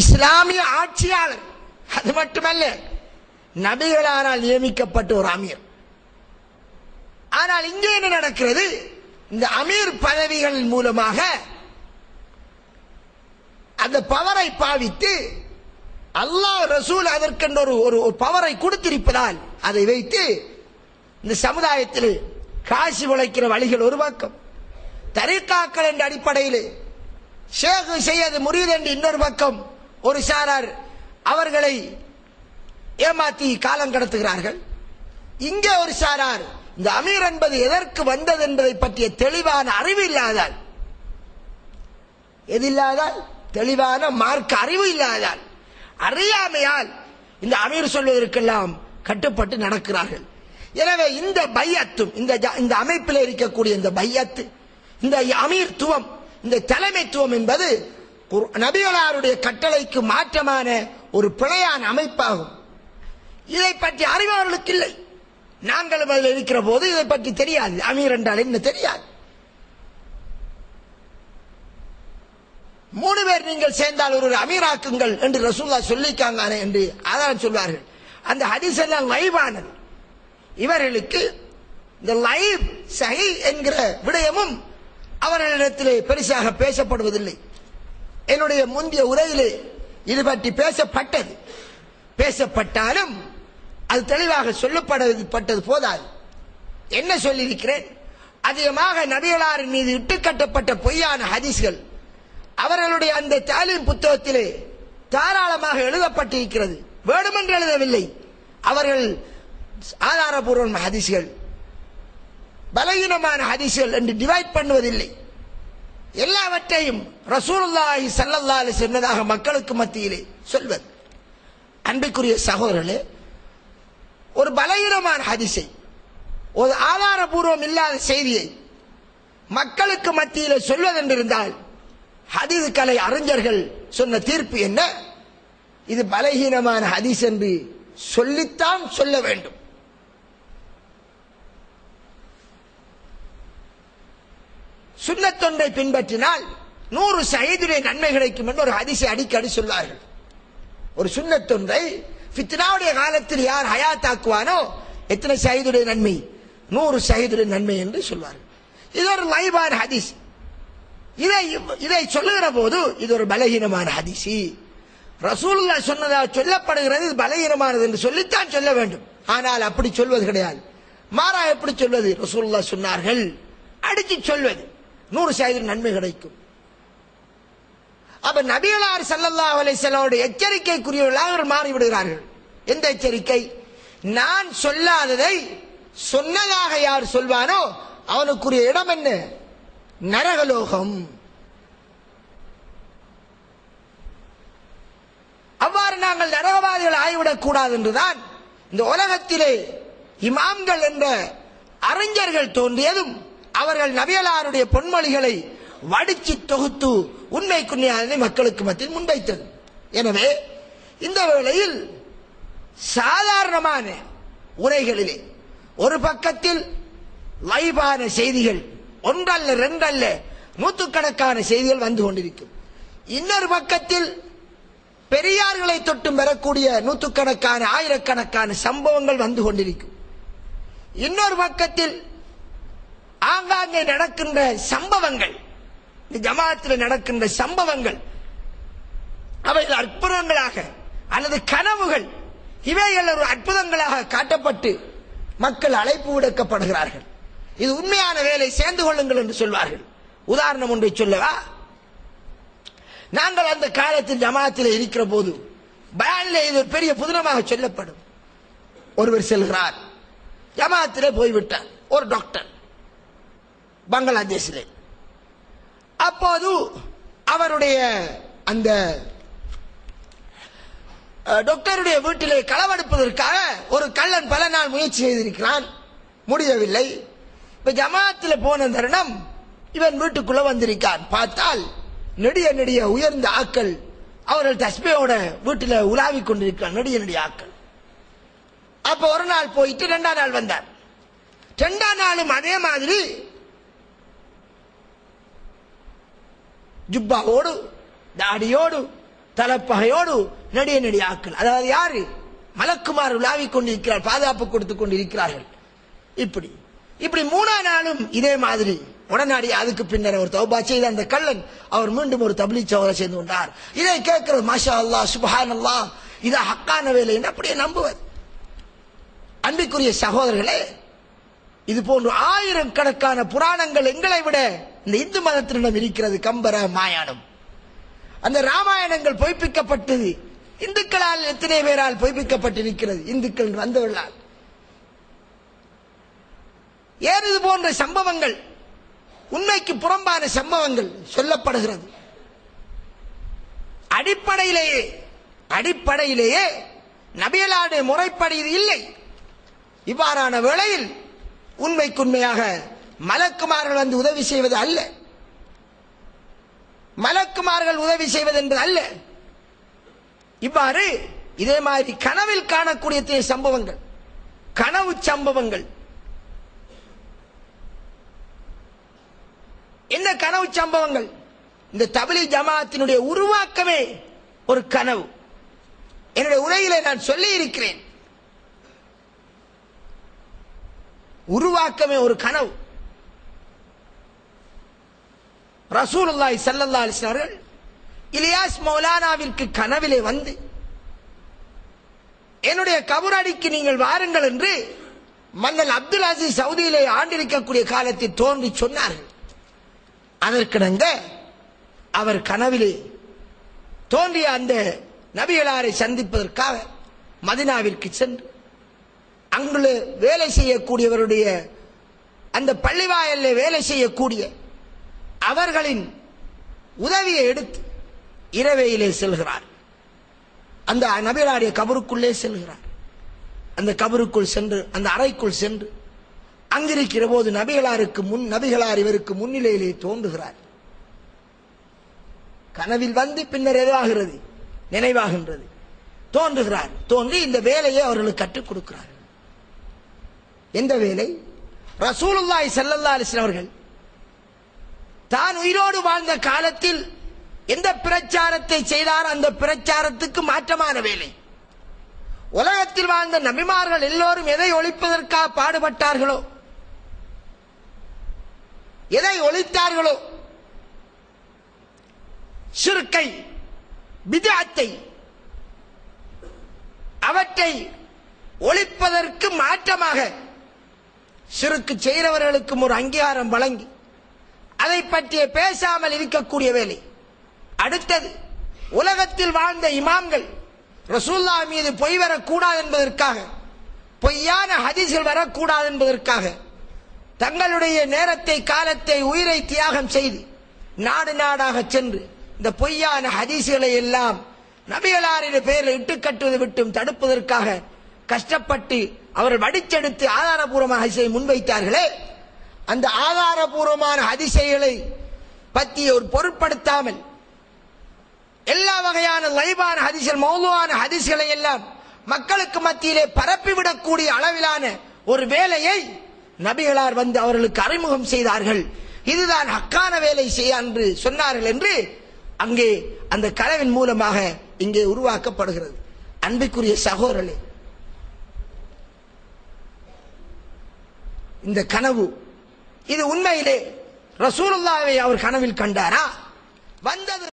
இஸ்லாமிய ஆட்சியாளர். அது மட்டுமல்ல நபிகளானால் நியமிக்கப்பட்ட ஒரு அமீர். ஆனால் இங்கே என்ன நடக்கிறது? இந்த அமீர் பதவிகள் மூலமாக அந்த பவரை பாவித்து அல்லாஹ் ரசூல் அதற்கென்ற ஒரு ஒரு பவரை கொடுத்திருப்பதால் அதை வைத்து இந்த சமுதாயத்தில் காசி உழைக்கிற வழிகள் ஒரு பக்கம் தரிகாக்கள் என்ற அடிப்படையில் ஷேக் செய்யது முறியது என்று இன்னொரு பக்கம் ஒரு சாரார் அவர்களை ஏமாத்தி காலம் கடத்துகிறார்கள். இங்கே ஒரு சாரார் இந்த அமீர் என்பது எதற்கு வந்தது என்பதை பற்றிய தெளிவான அறிவு இல்லாதால் எது இல்லாதால்? தெளிவான மார்க்க அறிவு இல்லாதால். அறியாமையால் இந்த அமீர் சொல்வதற்கெல்லாம் கட்டுப்பட்டு நடக்கிறார்கள். எனவே இந்த பையத்தும் இந்த இந்த அமைப்பில் இருக்கக்கூடிய இந்த பையத்து இந்த அமீர்த்துவம் இந்த தலைமைத்துவம் என்பது நபிகளாருடைய கட்டளைக்கு மாற்றமான ஒரு பிழையான அமைப்பாகும். இதை பற்றி அறிவு அவர்களுக்கு இல்லை. நாங்களும் அதில் இருக்கிற போது இதை பற்றி தெரியாது. அமீர் என்றால் என்ன தெரியாது. மூணு பேர் நீங்கள் சேர்ந்தால் ஒரு அமீராக்குங்கள் என்று ரசூல்லா சொல்லிக்காங்க என்று அதான் சொல்வார்கள். அந்த ஹதீஸ் எல்லாம் லைவானது. இவர்களுக்கு இந்த லைவ் சஹி என்கிற விடயமும் அவர்களிடத்திலே பெருசாக பேசப்படுவதில்லை. என்னுடைய முந்தைய உரையிலே இது பற்றி பேசப்பட்டது. பேசப்பட்டாலும் அது தெளிவாக சொல்லப்படப்பட்டது போதாது. என்ன சொல்லியிருக்கிறேன்? அதிகமாக நபிகளாரின் மீது இட்டுக்கட்டப்பட்ட பொய்யான ஹதீஸ்கள் அவர்களுடைய அந்த தாலீம் புத்தகத்திலே தாராளமாக எழுதப்பட்டிருக்கிறது. வேண்டுமென்று எழுதவில்லை. அவர்கள் ஆதாரபூர்வமான ஹதீஸ்கள் பலகீனமான ஹதீஸ்கள் என்று டிவைட் பண்ணுவதில்லை. எல்லாவற்றையும் ரசூலுல்லாஹி ஸல்லல்லாஹு அலைஹி சொன்னதாக மக்களுக்கு மத்தியிலே சொல்வது. அன்பிற்குரிய சகோதரர்களே ஒரு பலகீனமான ஹதிசை ஒரு ஆதாரபூர்வம் இல்லாத செய்தியை மக்களுக்கு மத்தியில் சொல்வதென்றிருந்தால் ஹதீது கலை அறிஞர்கள் சொன்ன தீர்ப்பு என்ன? இது பலகீனமான ஹதீஸ் என்று சொல்லித்தான் சொல்ல வேண்டும். சுண்ணத்தொன்றை பின்பற்றினால் நூறு சகிதுடைய நன்மை கிடைக்கும் என்று ஒரு ஹதிசை அடிக்கடி சொல்வார்கள். ஒரு சுண்ணத்தொன்றை ஃபித்னாவுடைய காலத்தில் யார் ஹயாத்தாக்குவானோ எத்தனை சகிதுடைய நன்மை? நூறு சகிதுடைய நன்மை என்று சொல்வார்கள். இது ஒரு லைவான ஹதீஸ். இதை இதை சொல்லுகிற போது இது ஒரு பலகீனமான ஹதிசி ரசூல்லா சொன்னதாக சொல்லப்படுகிறது இது பலகீனமானது என்று சொல்லித்தான் சொல்ல வேண்டும். ஆனால் அப்படி சொல்வது கிடையாது. மாறா எப்படி சொல்வது? ரசூல்லா சொன்னார்கள். அடிச்சு சொல்வது. நூறு சதவீதம் நன்மை கிடைக்கும். அப்ப நபியலார் சல்லல்லா அலைஹி வஸல்லம் எச்சரிக்கைக்குரியவர்களாக மாறிவிடுகிறார்கள். எந்த எச்சரிக்கை? நான் சொல்லாததை சொன்னதாக யார் சொல்வானோ அவனுக்குரிய இடம் என்ன? நரகலோகம். அவ்வாறு நாங்கள் நரகவாதிகள் ஆகிவிடக் கூடாது என்றுதான் இந்த உலகத்திலே இமாம்கள் என்ற அறிஞர்கள் தோன்றியதும் அவர்கள் நபியலாருடைய பொன்மொழிகளை வடிச்சு தொகுத்து உண்மை உண்மைக்குண்மையானதை மக்களுக்கு மத்தியில் முன்வைத்தது. எனவே இந்த வேளையில் சாதாரணமான உரைகளிலே ஒரு பக்கத்தில் லைவான செய்திகள் ஒன்றல்ல ரெண்டல்ல நூற்றுக்கணக்கான செய்திகள் வந்து கொண்டிருக்கும். இன்னொரு பக்கத்தில் பெரியார்களை தொட்டும் பெறக்கூடிய நூற்றுக்கணக்கான ஆயிரக்கணக்கான சம்பவங்கள் வந்து கொண்டிருக்கும். இன்னொரு பக்கத்தில் ஆங்காங்கே நடக்கின்ற சம்பவங்கள் இந்த ஜமாத்தில் நடக்கின்ற சம்பவங்கள் அவைகள் அற்புதங்களாக அல்லது கனவுகள் இவைகள் ஒரு அற்புதங்களாக காட்டப்பட்டு மக்கள் அழைப்பு விடுக்கப்படுகிறார்கள். இது உண்மையான வேலை சேர்ந்து கொள்ளுங்கள் என்று சொல்வார்கள். உதாரணம் ஒன்றை சொல்லவா? நாங்கள் அந்த காலத்தில் ஜமாத்தில் இருக்கிற போது பயானில் இது ஒரு பெரிய புதினமாக சொல்லப்படும். ஒருவர் செல்கிறார். ஜமாத்திலே போய்விட்டார். ஒரு டாக்டர். பங்களாதேஷில். அப்போது அவருடைய அந்த டாக்டருடைய வீட்டிலே களவெடுப்பதற்காக ஒரு கள்ளன் பல நாள் முயற்சி செய்திருக்கிறான். முடியவில்லை. இப்ப ஜமாத்தில் போன தருணம் இவன் வீட்டுக்குள்ள வந்திருக்கான். பார்த்தால் நெடிய நெடிய உயர்ந்த ஆக்கள் அவர்கள் தஸ்மையோட வீட்டில் உலாவிக் கொண்டிருக்கிறார் நெடிய நெடிய ஆக்கள். அப்ப ஒரு நாள் போயிட்டு ரெண்டாம் நாள் வந்தார். ரெண்டாம் நாளும் அதே மாதிரி ஜுப்பாவோடு தாடியோடு தலப்பகையோடு நடிய நடிகாக்கள் அதாவது யாரு? மலக்குமார் உலாவிக் கொண்டிருக்கிறார் பாதுகாப்பு கொடுத்துக் கொண்டிருக்கிறார்கள். இப்படி. இப்படி மூணா நாளும் இதே மாதிரி. உடனடி அதுக்கு பின்னர் ஒரு தௌபா செய்த அந்த கள்ளன் அவர் மீண்டும் ஒரு தபிலி சோதரை சேர்ந்து கொண்டார். இதை கேட்கிறது மாஷா அல்லாஹ் சுபஹான் அல்லா இது ஹக்கான வேலை என்று அப்படியே நம்புவது அன்பிற்குரிய சகோதரர்களே இது போன்று ஆயிரக்கணக்கான புராணங்கள் எங்களை விட இந்த இந்து மதத்தினிடம் இருக்கிறது கம்பர மாயாணம் அந்த ராமாயணங்கள் பொய்ப்பிக்கப்பட்டது. இந்துக்களால் எத்தனை பேரால் பொய்ப்பிக்கப்பட்டிருக்கிறது? இந்துக்கள் வந்தவர்களால். ஏன் இது போன்ற சம்பவங்கள்? உண்மைக்கு புறம்பான சம்பவங்கள் சொல்லப்படுகிறது. அடிப்படையிலேயே அடிப்படையிலேயே நபியலாடு முறைப்படி இது இல்லை. இவ்வாறான வேளையில் உண்மைக்குண்மையாக மலக்குமார்கள் வந்து உதவி செய்வது அல்ல. மலக்குமார்கள் உதவி செய்வது என்பது அல்ல. இவ்வாறு இதே மாதிரி கனவில் காணக்கூடிய சம்பவங்கள் கனவு சம்பவங்கள். என்ன கனவு சம்பவங்கள்? இந்த தபிலி ஜமாத்தினுடைய உருவாக்கமே ஒரு கனவு. என்னுடைய உரையிலே நான் சொல்லி இருக்கிறேன் உருவாக்கமே ஒரு கனவு. ரசூலுல்லாய் சல்லல்லா அவர்கள் இலியாஸ் மௌலானாவிற்கு கனவிலே வந்து என்னுடைய கபரடிக்கு நீங்கள் வாருங்கள் என்று மன்னன் அப்துல் அசீஸ் சவுதியிலே ஆண்டிருக்கக்கூடிய காலத்தில் தோன்றி சொன்னார்கள். அதற்கிடங்க அவர் கனவிலே தோன்றிய அந்த நபிகளாரை சந்திப்பதற்காக மதினாவிற்கு சென்று அங்குள்ள வேலை செய்யக்கூடியவருடைய அந்த பள்ளிவாயல்ல வேலை செய்யக்கூடிய அவர்களின் உதவியை எடுத்து இரவையிலே செல்கிறார். அந்த நபிகளாருடைய கபருக்குள்ளே செல்கிறார். அந்த கபருக்குள் சென்று அந்த அறைக்குள் சென்று அங்கிருக்கிற போது நபிகளாருக்கு முன் நபிகளார் இவருக்கு முன்னிலையிலே தோன்றுகிறார். கனவில் வந்து பின்னர் எதுவாகிறது? நினைவாகின்றது. தோன்றுகிறார். தோன்றி இந்த வேலையை அவர்களுக்கு கற்றுக் கொடுக்கிறார். எந்த வேலை? ரசூலுல்லாய் செல்லல்லா அலிஸ்லாம் அவர்கள் தான் உயிரோடு வாழ்ந்த காலத்தில் எந்த பிரச்சாரத்தை செய்தார் அந்த பிரச்சாரத்துக்கு மாற்றமான வேலை. உலகத்தில் வாழ்ந்த நபிமார்கள் எல்லோரும் எதை ஒழிப்பதற்காக பாடுபட்டார்களோ எதை ஒழித்தார்களோ சிறுக்கை பிதாத்தை அவற்றை ஒழிப்பதற்கு மாற்றமாக சிறுக்கு செய்கிறவர்களுக்கும் ஒரு அங்கீகாரம் வழங்கி அதை பற்றிய பேசாமல் இருக்கக்கூடிய வேலை. அடுத்தது உலகத்தில் வாழ்ந்த இமாம்கள் ரசூல்லா மீது பொய் வரக்கூடாது என்பதற்காக பொய்யான ஹதீஸ்கள் வரக்கூடாது என்பதற்காக தங்களுடைய நேரத்தை காலத்தை உயிரை தியாகம் செய்து நாடு நாடாக சென்று இந்த பொய்யான ஹதீசுகளை எல்லாம் நபிகளாரின் பெயரில் இட்டு கட்டுவது விட்டும் தடுப்பதற்காக கஷ்டப்பட்டு அவர்கள் வடிச்செடுத்து ஆதாரபூர்வமாக முன்வைத்தார்களே. அந்த ஆதாரபூர்வமான அதிசயங்களை பற்றி ஒரு பொருட்படுத்தாமல் எல்லா வகையான லைவான ஹதிசல் மௌலுவான ஹதிசுகளை எல்லாம் மக்களுக்கு மத்தியிலே பரப்பிவிடக்கூடிய அளவிலான ஒரு வேலையை நபிகளார் வந்து அவர்களுக்கு அறிமுகம் செய்தார்கள். இதுதான் ஹக்கான வேலை செய்ய என்று சொன்னார்கள் என்று அங்கே அந்த கனவின் மூலமாக இங்கே உருவாக்கப்படுகிறது. அன்புக்குரிய சகோதரர்களே இந்த கனவு இது உண்மையிலே ரசூலுல்லாவை அவர் கனவில் கண்டாரா? வந்தது